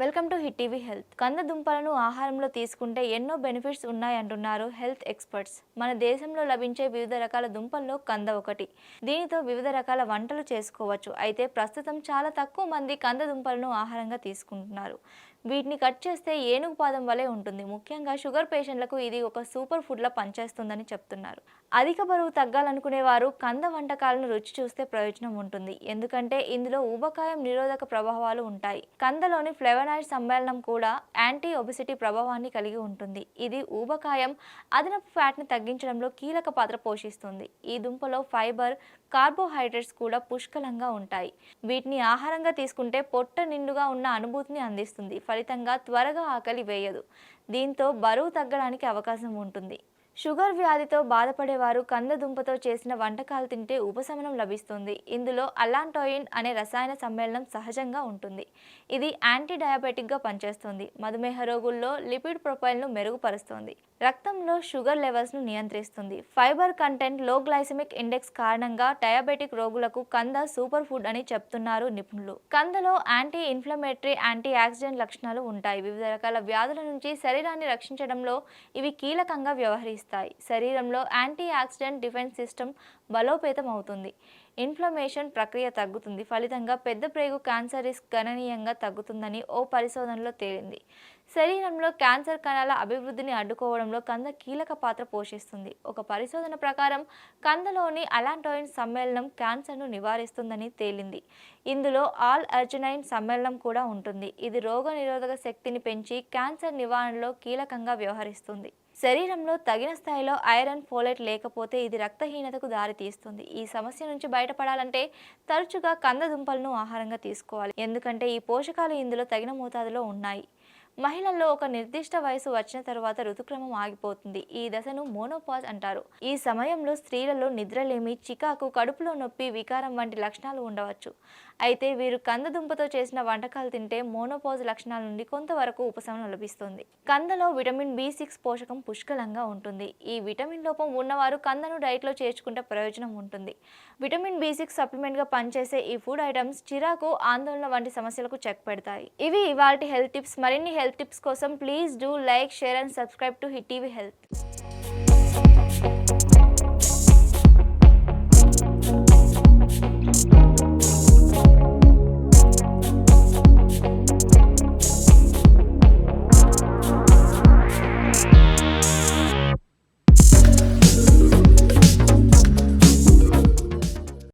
Welcome to hit TV health. కంద దుంపలను ఆహారంలో తీసుకుంటే ఎన్నో బెనిఫిట్స్ ఉన్నాయంటున్నారు హెల్త్ ఎక్స్పర్ట్స్. మన దేశంలో లభించే వివిధ రకాల దుంపల్లో కంద ఒకటి. దీనితో వివిధ రకాల వంటలు చేసుకోవచ్చు. అయితే ప్రస్తుతం చాలా తక్కువ మంది కంద దుంపలను ఆహారంగా తీసుకుంటున్నారు. వీటిని కట్ చేస్తే ఏనుగు పాదం వలె ఉంటుంది. ముఖ్యంగా షుగర్ పేషెంట్లకు ఇది ఒక సూపర్ ఫుడ్లా పనిచేస్తుందని చెప్తున్నారు. అధిక బరువు తగ్గాలనుకునే వారు కంద వంటకాలను రుచి చూస్తే ప్రయోజనం ఉంటుంది. ఎందుకంటే ఇందులో ఊబకాయం నిరోధక ప్రభావాలు ఉంటాయి. కందలోని ఫ్లెవనాయిడ్ సమ్మేళనం కూడా యాంటీ ఒబిసిటీ ప్రభావాన్ని కలిగి ఉంటుంది. ఇది ఊబకాయం అదనపు ఫ్యాట్ని తగ్గించడంలో కీలక పాత్ర పోషిస్తుంది. ఈ దుంపలో ఫైబర్ కార్బోహైడ్రేట్స్ కూడా పుష్కలంగా ఉంటాయి. వీటిని ఆహారంగా తీసుకుంటే పొట్ట నిండుగా ఉన్న అనుభూతిని అందిస్తుంది. ఫలితంగా త్వరగా ఆకలి వేయదు. దీంతో బరువు తగ్గడానికి అవకాశం ఉంటుంది. షుగర్ వ్యాధితో బాధపడేవారు కందదుంపతో చేసిన వంటకాలు తింటే ఉపశమనం లభిస్తుంది. ఇందులో అలాంటోయిన్ అనే రసాయన సమ్మేళనం సహజంగా ఉంటుంది. ఇది యాంటీ డయాబెటిక్గా పనిచేస్తుంది. మధుమేహ రోగుల్లో లిపిడ్ ప్రొఫైల్ను మెరుగుపరుస్తుంది. రక్తంలో షుగర్ లెవెల్స్ను నియంత్రిస్తుంది. ఫైబర్ కంటెంట్లో గ్లైసెమిక్ ఇండెక్స్ కారణంగా డయాబెటిక్ రోగులకు కంద సూపర్ ఫుడ్ అని చెప్తున్నారు నిపుణులు. కందలో యాంటీ ఇన్ఫ్లమేటరీ యాంటీ ఆక్సిడెంట్ లక్షణాలు ఉంటాయి. వివిధ రకాల వ్యాధుల నుంచి శరీరాన్ని రక్షించడంలో ఇవి కీలకంగా వ్యవహరిస్తాయి. శరీరంలో యాంటీ ఆక్సిడెంట్ డిఫెన్స్ సిస్టమ్ బలోపేతం అవుతుంది. ఇన్ఫ్లమేషన్ ప్రక్రియ తగ్గుతుంది. ఫలితంగా పెద్ద ప్రేగు క్యాన్సర్ రిస్క్ గణనీయంగా తగ్గుతుందని ఓ పరిశోధనలో తేలింది. శరీరంలో క్యాన్సర్ కణాల అభివృద్ధిని అడ్డుకోవడంలో కంద కీలక పాత్ర పోషిస్తుంది. ఒక పరిశోధన ప్రకారం కందలోని అలాంటోయిన్ సమ్మేళనం క్యాన్సర్ను నివారిస్తుందని తేలింది. ఇందులో ఆల్ అర్జనైన్ సమ్మేళనం కూడా ఉంటుంది. ఇది రోగనిరోధక శక్తిని పెంచి క్యాన్సర్ నివారణలో కీలకంగా వ్యవహరిస్తుంది. శరీరంలో తగిన స్థాయిలో ఐరన్ ఫోలేట్ లేకపోతే ఇది రక్తహీనతకు దారితీస్తుంది. ఈ సమస్య నుంచి బయటపడాలంటే తరచుగా కంద దుంపలను ఆహారంగా తీసుకోవాలి. ఎందుకంటే ఈ పోషకాలు ఇందులో తగిన మోతాదులో ఉన్నాయి. మహిళల్లో ఒక నిర్దిష్ట వయసు వచ్చిన తర్వాత ఋతుక్రమం ఆగిపోతుంది. ఈ దశను మోనోపాజ్ అంటారు. ఈ సమయంలో స్త్రీలలో నిద్రలేమి చికాకు కడుపులో నొప్పి వికారం వంటి లక్షణాలు ఉండవచ్చు. అయితే వీరు కందదుంపతో చేసిన వంటకాలు తింటే మోనోపాజ్ లక్షణాల నుండి కొంతవరకు ఉపశమనం లభిస్తుంది. కందలో విటమిన్ బి సిక్స్ పోషకం పుష్కలంగా ఉంటుంది. ఈ విటమిన్ లోపం ఉన్నవారు కందను డైట్లో చేర్చుకుంటే ప్రయోజనం ఉంటుంది. విటమిన్ బి సిక్స్ సప్లిమెంట్గా పనిచేసే ఈ ఫుడ్ ఐటమ్స్ చిరాకు ఆందోళన వంటి సమస్యలకు చెక్ పెడతాయి. ఇవి ఇవాళ హెల్త్ టిప్స్. మరిన్ని హెల్త్ హెల్త్ టిప్స్ కోసం please do like share and subscribe to hit TV health.